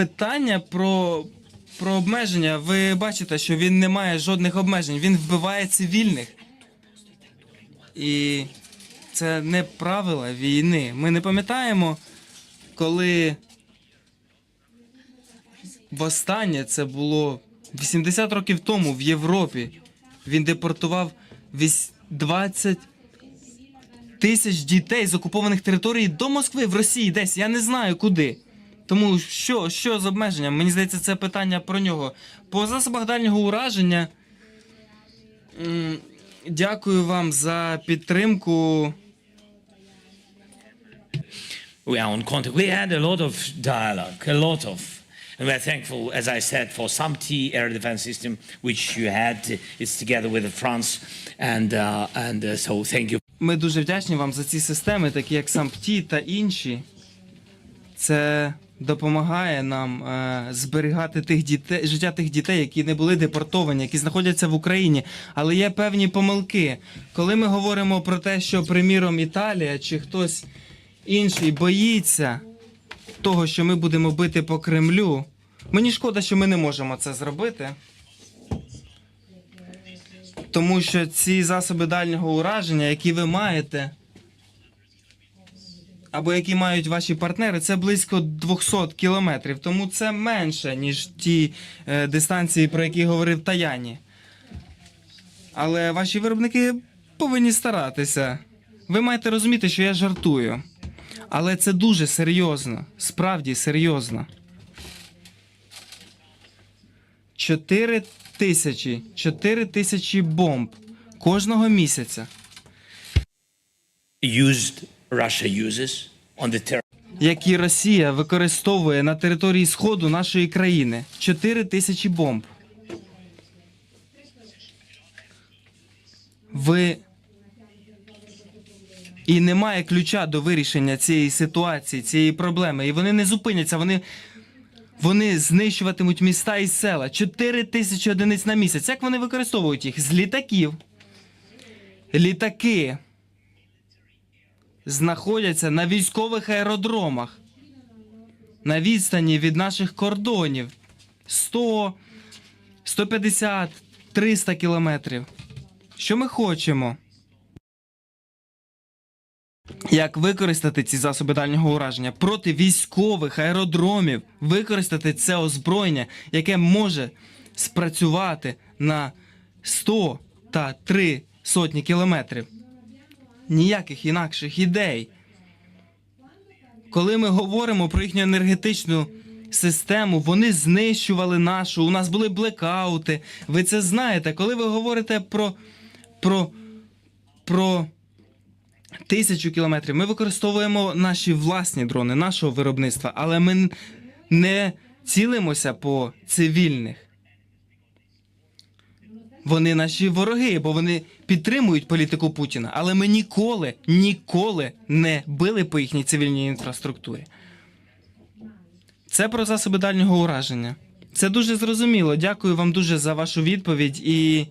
питання про, про обмеження. Ви бачите, що він не має жодних обмежень. Він вбиває цивільних. І це не правила війни. Ми не пам'ятаємо, коли востаннє це було 80 років тому в Європі. Він депортував вісь- 20 тисяч дітей з окупованих територій до Москви в Росії десь. Я не знаю куди. Тому що, що з обмеженням? Мені здається, це питання про нього. По засобах дальнього ураження. Дякую вам за підтримку. We are on contact. We had a lot of dialogue, a lot of. And we're thankful, as I said, for some T air defense system, which you had. It's together with France. And, uh, and uh, so thank you Ми дуже вдячні вам за ці системи, такі як SAMPT та інші. Це допомагає нам е, зберігати тих дітей, життя тих дітей, які не були депортовані, які знаходяться в Україні. Але є певні помилки. Коли ми говоримо про те, що, приміром, Італія чи хтось інший боїться того, що ми будемо бити по Кремлю, мені шкода, що ми не можемо це зробити. Тому що ці засоби дальнього ураження, які ви маєте, або які мають ваші партнери, це близько 200 кілометрів. Тому це менше, ніж ті е, дистанції, про які говорив Таяні. Але ваші виробники повинні старатися. Ви маєте розуміти, що я жартую. Але це дуже серйозно, справді серйозно. 4 тисячі, 4 тисячі бомб кожного місяця, used, Які Росія використовує на території Сходу нашої країни. 4 тисячі бомб. Ви. І немає ключа до вирішення цієї ситуації, цієї проблеми. І вони не зупиняться. Вони, вони знищуватимуть міста і села. 4 тисячі одиниць на місяць. Як вони використовують їх? З літаків. Літаки знаходяться на військових аеродромах на відстані від наших кордонів 100, 150, 300 кілометрів. Що ми хочемо? Як використати ці засоби дальнього ураження проти військових аеродромів, використати це озброєння, яке може спрацювати на 100 та 3 сотні кілометрів ніяких інакших ідей. Коли ми говоримо про їхню енергетичну систему, вони знищували нашу, у нас були блекаути. Ви це знаєте. Коли ви говорите про, про, про тисячу кілометрів, ми використовуємо наші власні дрони, нашого виробництва, але ми не цілимося по цивільних. Вони наші вороги, бо вони підтримують політику Путіна. Але ми ніколи, ніколи не били по їхній цивільній інфраструктурі. Це про засоби дальнього ураження. Це дуже зрозуміло. Дякую вам дуже за вашу відповідь і